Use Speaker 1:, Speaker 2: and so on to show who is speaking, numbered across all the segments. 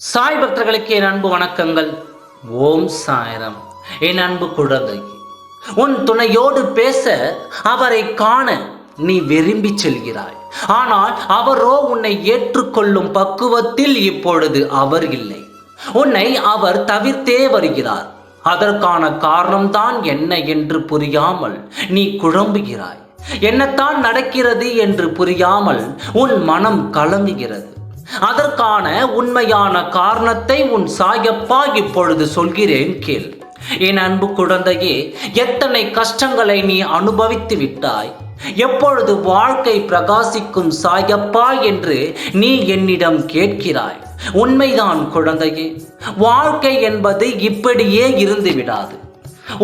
Speaker 1: சாய் பக்தர்களுக்கு என் அன்பு வணக்கங்கள். ஓம் சாயரம். என் அன்பு குழந்தை உன் துணையோடு பேச அவரை காண நீ விரும்பி செல்கிறாய். ஆனால் அவரோ உன்னை ஏற்றுக்கொள்ளும் பக்குவத்தில் இப்பொழுது அவர் இல்லை. உன்னை அவர் தவிர்த்தே வருகிறார். அதற்கான காரணம்தான் என்ன என்று புரியாமல் நீ குழம்புகிறாய். என்னத்தான் நடக்கிறது என்று புரியாமல் உன் மனம் கலங்குகிறது. அதற்கான உண்மையான காரணத்தை உன் சாயப்பா இப்பொழுது சொல்கிறேன் கேள். என் அன்பு குழந்தையே எத்தனை கஷ்டங்களை நீ அனுபவித்து விட்டாய்? எப்பொழுது வாழ்க்கை பிரகாசிக்கும் சாயப்பா என்று நீ என்னிடம் கேட்கிறாய். உண்மைதான் குழந்தையே வாழ்க்கை என்பது இப்படியே இருந்து விடாது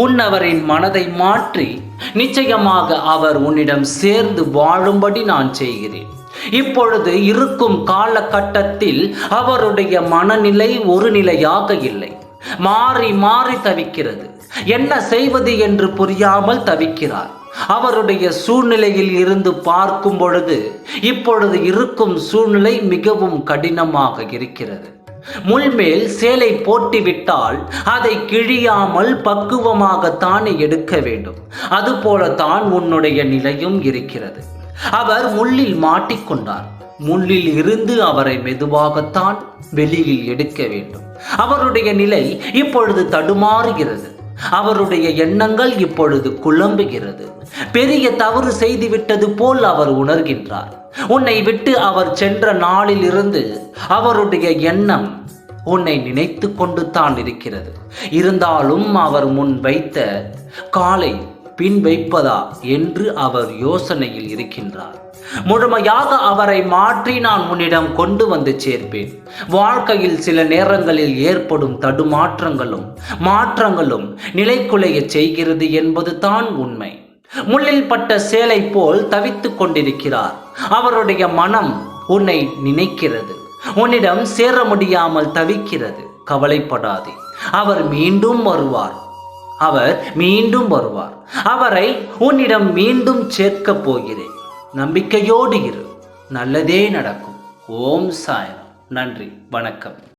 Speaker 1: உன்னவரின் மனதை மாற்றி நிச்சயமாக அவர் உன்னிடம் சேர்ந்து வாழும்படி நான் செய்கிறேன். இப்பொழுது இருக்கும் காலகட்டத்தில் அவருடைய மனநிலை ஒரு நிலையாக இல்லை. மாறி மாறி தவிக்கிறது. என்ன செய்வது என்று புரியாமல் தவிக்கிறார். அவருடைய சூழ்நிலையில் இருந்து பார்க்கும் பொழுது இப்பொழுது இருக்கும் சூழ்நிலை மிகவும் கடினமாக இருக்கிறது. முள்மேல் சேலை போட்டிவிட்டால் அதை கிழியாமல் பக்குவமாகத்தானே எடுக்க வேண்டும். அதுபோலத்தான் உன்னுடைய நிலையும் இருக்கிறது. அவர் முள்ளில் மாட்டிக்கொண்டார். முள்ளில் இருந்து அவரை மெதுவாகத்தான் வெளியில் எடுக்க வேண்டும். அவருடைய நிலை இப்பொழுது தடுமாறுகிறது. அவருடைய எண்ணங்கள் இப்பொழுது குழம்புகிறது. பெரிய தவறு செய்துவிட்டது போல் அவர் உணர்கின்றார். உன்னை விட்டு அவர் சென்ற நாளில் இருந்து அவருடைய எண்ணம் உன்னை நினைத்து கொண்டு தான் இருக்கிறது. இருந்தாலும் அவர் முன் வைத்த காலை பின் வைப்பதா என்று அவர் யோசனையில் இருக்கின்றார். முழுமையாக அவரை மாற்றி நான் உன்னிடம் கொண்டு வந்து சேர்ப்பேன். வாழ்க்கையில் சில நேரங்களில் ஏற்படும் தடுமாற்றங்களும் மாற்றங்களும் நிலைக்குலைய செய்கிறது என்பது தான் உண்மை. முள்ளில் பட்ட சேலை போல் தவித்துக் கொண்டிருக்கிறார். அவருடைய மனம் உன்னை நினைக்கிறது. உன்னிடம் சேர முடியாமல் தவிக்கிறது. கவலைப்படாதே. அவர் மீண்டும் வருவார். அவர் மீண்டும் வருவார். அவரை உன்னிடம் மீண்டும் சேர்க்கப் போகிறேன். நம்பிக்கையோடு இரு. நல்லதே நடக்கும். ஓம் சாயம் நன்றி. வணக்கம்.